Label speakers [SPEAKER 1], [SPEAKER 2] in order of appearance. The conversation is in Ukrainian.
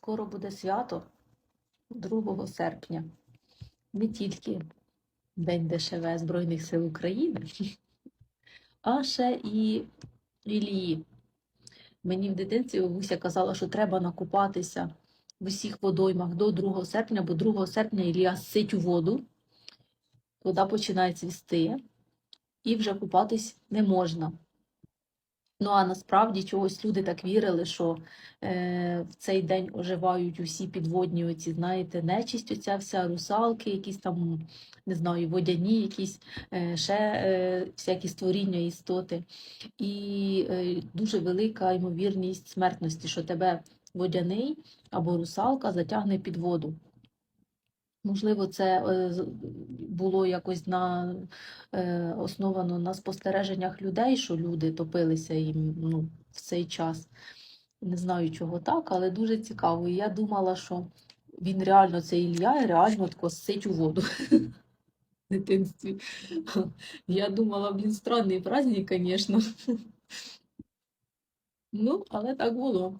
[SPEAKER 1] Скоро буде свято 2 серпня. Не тільки День ДШВ Збройних сил України, а ще і Ілії. Мені в дитинстві бабуся казала, що треба накупатися в усіх водоймах до 2 серпня, бо 2 серпня Ілія сить у воду, вода починає цвісти, і вже купатись не можна. Ну а насправді чогось люди так вірили, що е, в цей день оживають усі підводні оці, знаєте, нечисть, оця вся русалки, якісь там, не знаю, водяні, якісь е, ще е, всякі створіння, істоти. І е, дуже велика ймовірність смертності, що тебе водяний або русалка затягне під воду. Можливо, це е, було якось на, е, основано на спостереженнях людей, що люди топилися їм ну, в цей час. Не знаю, чого так, але дуже цікаво. І я думала, що він реально, це Ілля, реально тако сить у воду в дитинстві. Я думала, блін, странний праздник, звісно. Ну, але так було.